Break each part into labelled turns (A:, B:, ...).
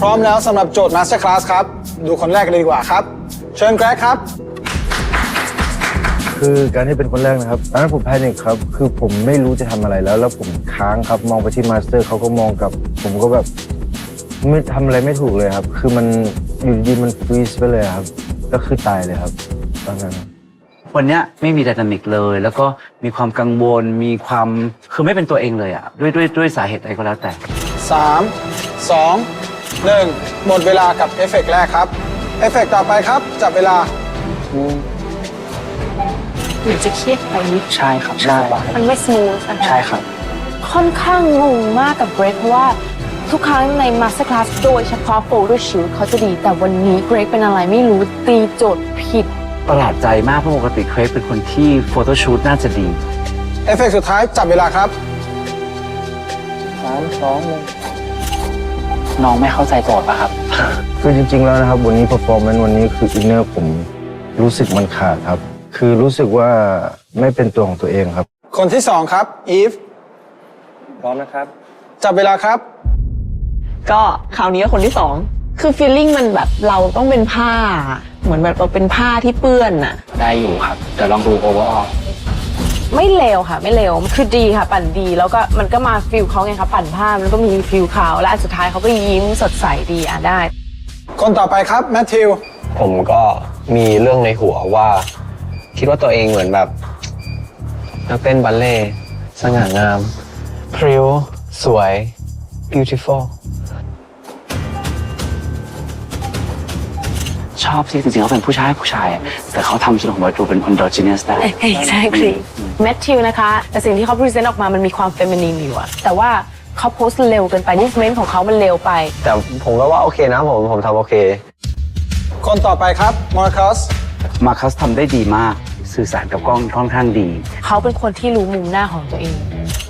A: พร้อมแล้วสำหรับโจทย์ Master Class ครับ ดูคนแรกกันเลยดีกว่าครับ เชิญแกรกครับ
B: คือการที่เป็นคนแรกนะครับตอนนั้นผมแพนิคครับ คือผมไม่รู้จะทำอะไรแล้ว แล้วผมค้างครับ มองไปที่มาสเตอร์เขาก็มองกลับ ผมก็แบบไม่ทำอะไรไม่ถูกเลยครับ คือมันอยู่ดีๆมันฟรีซไปเลยครับ ก็คือตายเลยครับ ตอนนั้น
C: วันเนี้ยไม่มีไดนามิกเลย แล้วก็มีความกังวลมีความคือไม่เป็นตัวเองเลยอะด้วยด้วยด้วยสาเหตุใดก็แล้วแต่
A: 3 2 1 หมดเวลากับเอฟเฟกต์แรกครับ เอฟเฟกต์ต่อไปครับ จับเวลา
D: หรือจะเครียดไปนิด
C: ใช่ครับใช่
D: มันไม่สมูทนะคะ
C: ใช่ครับ
D: ค่อนข้างงงมากกับเกรกเพราะว่าทุกครั้งใน Master Class โดยเฉพาะ Photo Shoot เขาจะดี แต่วันนี้เกรกเป็นอะไรไม่รู้ตีโจทย์ผิด
C: ประหลาดใจมากเพราะปกติเครกเป็นคนที่โฟโต้ชูตน่าจะดี
A: เอฟเฟกต์สุดท้ายจับเวลาครับ
C: น้องไม่เข้าใจโจทย์ป่ะครับ
B: คือจริง ๆ แล้วนะครับ วันนี้ performance วันนี้คืออินเนอร์ผมรู้สึกมันขาดครับ คือรู้สึกว่าไม่เป็นตัวของตัวเองครับ
A: คนที่2ครับอีฟ
E: พร้อมนะครับ
A: จับเวลาครับ
F: ก็คราวนี้ก็คนที่สองคือฟีลลิ่งมันแบบเราต้องเป็นผ้า เหมือนแบบเราเป็นผ้าที่เปื้อนอะ
C: ได้อยู่ครับ เดี๋ยวลองดูโอเวอร์ออ
D: ไม่เลวค่ะ ไม่เลวคือดีค่ะ ปั่นดีแล้วก็มันก็มาฟิลเขาไงคะปั่นผ้ามันก็มีฟิลเขาและอันสุดท้ายเขาก็ยิ้มสดใสดีอะได้
A: คนต่อไปครับแมทธิว
E: ผมก็มีเรื่องในหัวว่า คิดว่าตัวเองเหมือนแบบนักเต้นบัลเล่ต์สง่างามพริ้วสวย beautiful
C: ชอบสิจริงๆเขาเป็นผู้ชายผู้ชายอะแต่เขาทำจนออกมาดูเป็น androgynous ได้
D: exactly แมทธิวนะคะ แต่สิ่งที่เขาพรีเซนต์ออกมามันมีความเฟมินีนอยู่อะแต่ว่าเขาโพสต์เร็วเกินไป movement ของเขามันเร็วไป
E: แต่ผมก็ว่าโอเคนะผมผมทำโอเค
A: คนต่อไปครับมาร์คัส
C: มาคัสทำได้ดีมากสื่อสารกับกล้องค่อนข้างดี
D: เขาเป็นคนที่รู้มุมหน้าของตัวเอง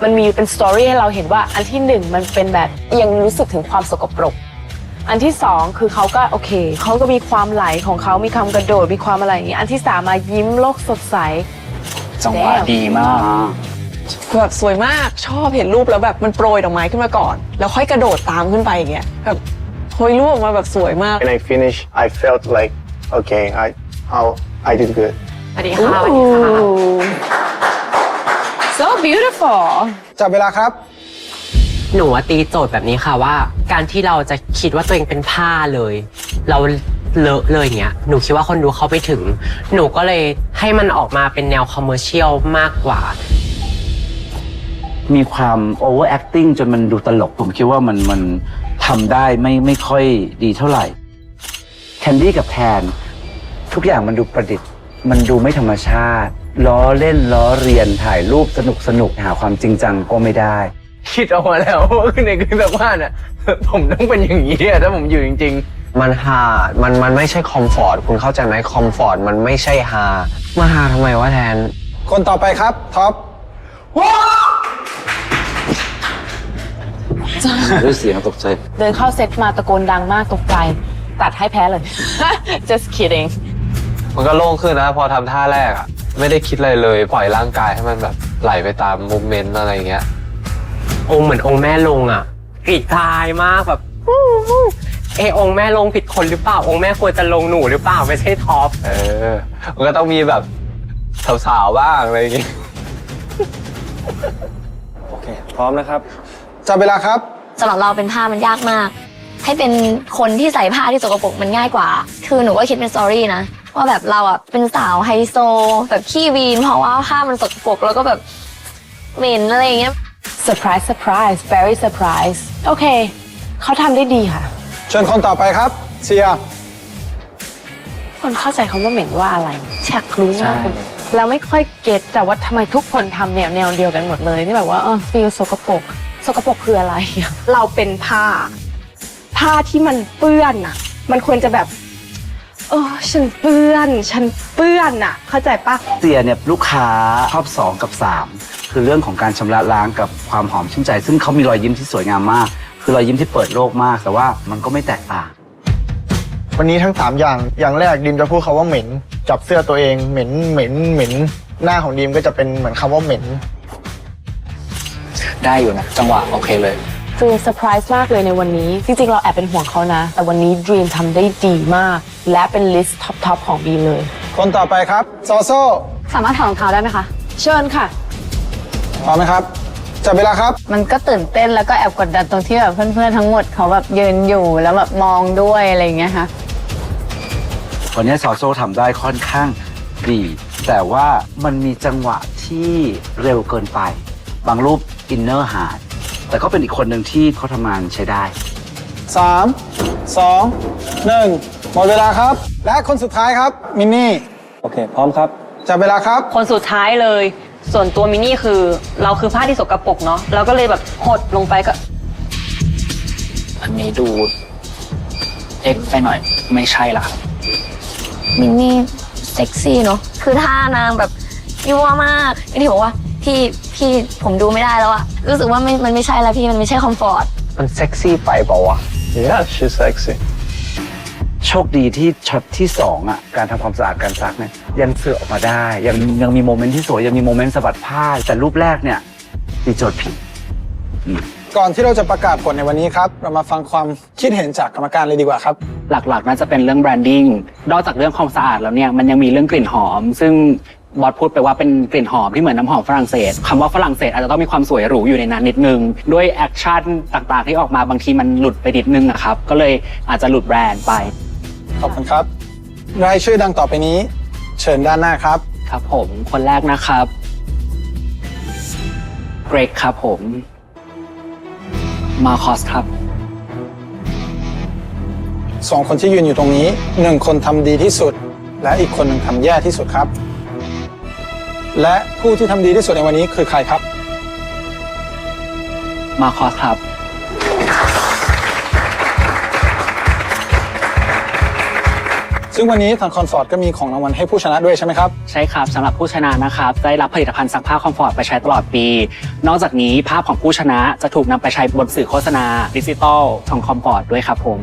D: มันมีเป็นสตอรี่ให้เราเห็นว่าอันที่หนึ่งมันเป็นแบบยังรู้สึกถึงความสกปรก อันที่สองคือเขาก็โอเคเขาก็มีความไหลของเขามีความกระโดดมีความอะไรอย่างนี้ อันที่สามมายิ้มโลกสดใส
C: จังหวะดีมาก
F: แบบสวยมากชอบเห็นรูปแล้วแบบมันโปรยดอกไม้ขึ้นมาก่อน แล้วค่อยกระโดดตามขึ้นไปอย่างเงี้ยแบบโอยรูปออกมาแบบสวยมาก
G: When I finished, I felt like, okay, I, how I did good.
D: สวัสดีค่ะสวัสดีค่ะ so beautiful
A: จับเวลาครับ
H: หนูอะตีโจทย์แบบนี้ค่ะว่า การที่เราจะคิดว่าตัวเองเป็นผ้าเลย เราเลอะเลยอย่างเงี้ยหนูคิดว่าคนดูเข้าไปถึง หนูก็เลยให้มันออกมาเป็นแนวคอมเมอร์เชียลมากกว่า
C: มีความ over acting จนมันดูตลก ผมคิดว่ามันมันทำได้ไม่ไม่ค่อยดีเท่าไหร่ แคนดี้กับแทน ทุกอย่างมันดูประดิษฐ์ มันดูไม่ธรรมชาติ ล้อเล่นล้อเรียนถ่ายรูปสนุกสนุกหาความจริงจังก็ไม่ได้
E: คิดออกมาแล้วว่าในเครื่องซักผ้าน่ะผมต้องเป็นอย่างนี้อะถ้าผมอยู่จริงๆมันฮามันมันไม่ใช่คอมฟอร์ต คุณเข้าใจไหมคอมฟอร์ตมันไม่ใช่ฮามาฮาทำไมวะแทน
A: คนต่อไปครับท็อป
C: ด้วยเสียงตกใจ
D: เดินเข้าเซตมาตะโกนดังมากตกใจ ตัดให้แพ้เลย just kidding
E: มันก็โล่งขึ้นนะ พอทำท่าแรกอะไม่ได้คิดอะไรเลย ปล่อยร่างกายให้มันแบบไหลไปตามมูเมนต์อะไรอย่างเงี้ย
H: องค์เหมือนองค์แม่ลงอะกรีดตายมากแบบวู้วู้เออองค์แม่ลงผิดคนหรือเปล่า องค์แม่ควรจะลงหนูหรือเปล่าไม่ใช่ท็อป
E: เออ มันก็ต้องมีแบบสาวๆบ้างอะไรอย่างเงี้ย
G: โอเค พร้อมนะครับ
A: จับเวลาครับ
I: สำหรับเราเป็นผ้ามันยากมาก ให้เป็นคนที่ใส่ผ้าที่สกปรกมันง่ายกว่า คือหนูก็คิดเป็นสตอรี่นะ ว่าแบบเราอะเป็นสาวไฮโซ แบบขี้วีน เพราะว่าผ้ามันสกปรกแล้วก็แบบเหม็นอะไรอย่างเงี้ย
D: surprise surprise very surprise โอเค เขาทำได้ดีค่ะ
A: เชิญคนต่อไปครับเซีย
D: คนเข้าใจคำว่าเหม็นว่าอะไรฉักรู้
C: ใช่
D: มากแล้วไม่ค่อยเก็ตแต่ว่าทำไมทุกคนทำแนวแนวเดียวกันหมดเลยที่แบบว่าเออฟีลสกปรกสกปรกคืออะไรอะ
F: เราเป็นผ้า ผ้าที่มันเปื้อนอะมันควรจะแบบเออฉันเปื้อน ฉันเปื้อนอะเข้าใจปะ
C: เตียเนี่ยลูกค้าชอบ2กับ3 คือเรื่องของการชำระล้างกับความหอมชื่นใจ ซึ่งเขามีรอยยิ้มที่สวยงามมาก คือรอยยิ้มที่เปิดโลกมาก แต่ว่ามันก็ไม่แตกต่าง
G: วันนี้ทั้ง 3 อย่าง อย่างแรกดิมจะพูดคาว่าเหม็น จับเสื้อตัวเองเหม็นเหม็นเหม็น หน้าของดิมก็จะเป็นเหมือนคำว่าเหม็น
E: ได้อยู่นะ จังหวะโอเคเลย
D: Dream เซอร์ไพรส์มากเลยในวันนี้ จริง ๆ เราแอบเป็นห่วงเขานะ แต่วันนี้ Dream ทำได้ดีมาก และเป็นลิสต์ท็อป ๆ ของบีเลย
A: คนต่อไปครับ โซโซ
I: สามารถถอดรองเท้าได้ไหมคะ
D: เชิญค่ะ
A: พร้อมไหมครับ จับเวลาครับ
J: มันก็ตื่นเต้นแล้วก็แอบกดดันตรงที่แบบเพื่อนๆทั้งหมดเขาแบบยืนอยู่แล้วแบบมองด้วยอะไรอย่างเงี้ยค่ะ
C: วันนี้ซอโซทำได้ค่อนข้างดี แต่ว่ามันมีจังหวะที่เร็วเกินไป บางรูปอินเนอร์หายแต่ก็เป็นอีกคนหนึ่งที่เขาทำงานใช้ได้
A: 3 2 1 หมดเวลาครับ และคนสุดท้ายครับมินนี่
E: โอเค พร้อมครับ
A: จับเวลาครับ
K: คนสุดท้ายเลย ส่วนตัวมินนี่คือเราคือผ้าที่สกรปรกเนาะเราก็เลยแบบหดลงไปก็
E: อันนี้ดูเอ็กไปหน่อยไม่ใช่ละครับ
I: มินนี่เซ็กซี่เนอะคือท่านางแบบยั่วมากไอ้ที่บอกว่าพี่พี่ผมดูไม่ได้แล้วอะรู้สึกว่ามันมันไม่ใช่แล้วพี่มันไม่ใช่คอมฟอร์ต
E: มันเซ็กซี่ไปเปล่าวะ
G: yeah she's sexy
C: โช คดีที่ช็อตที่สองอะการทำความสะอาดการซักเนี่ยยังเสือออกมาได้ยังยังมีโมเมนต์ที่สวยยังมีโมเมนต์สะบัดผ้าแต่รูปแรกเนี่ยตีโจทย์ผิด
A: ก่อนที่เราจะประกาศผลในวันนี้ครับ เรามาฟังความคิดเห็นจากกรรมการเลยดีกว่าครับ
E: หลักๆน่าจะเป็นเรื่องแบรนดิ้ง นอกจากเรื่องความสะอาดแล้วเนี่ยมันยังมีเรื่องกลิ่นหอม ซึ่งบอสพูดไปว่าเป็นกลิ่นหอมที่เหมือนน้ำหอมฝรั่งเศสคำว่าฝรั่งเศสอาจจะต้องมีความสวยหรูอยู่ในนั้นนิดนึง ด้วยแอคชั่นต่างๆที่ออกมาบางทีมันหลุดไปนิดนึงอะครับ ก็เลยอาจจะหลุดแบรนด์ไป
A: ขอบคุณครับ รายชื่อดังต่อไปนี้ เชิญด้านหน้าครับ
E: ครับผมคนแรกนะครับ เกรกครับผม มาคอสครับ
A: สองคนที่ยืนอยู่ตรงนี้หนึ่งคนทำดีที่สุด และอีกคนหนึ่งทำแย่ที่สุดครับ และผู้ที่ทำดีที่สุดในวันนี้คือใครครับ
E: มาคอสครับ
A: ซึ่งวันนี้ทางคอนฟอร์ตก็มีของรางวัลให้ผู้ชนะด้วยใช่ไหมครับ
E: ใช่ครับสำหรับผู้ชนะนะครับได้รับผลิตภัณฑ์ซักผ้าคอมฟอร์ตไปใช้ตลอดปี นอกจากนี้ภาพของผู้ชนะจะถูกนำไปใช้บนสื่อโฆษณาดิจิตอลของคอมฟอร์ตด้วยครับผม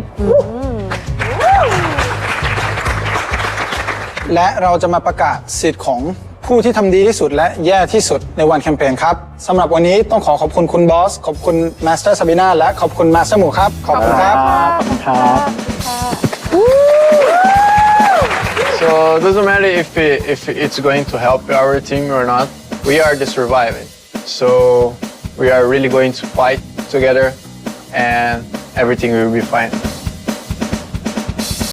A: และเราจะมาประกาศสิทธิ์ของผู้ที่ทำดีที่สุดและแย่ที่สุดในวันแคมเปญครับสำหรับวันนี้ต้องขอขอบคุณคุณบอส ขอบคุณมาสเตอร์ซาบิน่าและขอบคุณมาสเตอร์หมูครับ ขอบคุณครับ
E: ครับ
G: it doesn't matter if it, if it's going to help our team or not. We are the surviving. So we are really going to fight together and everything will be fine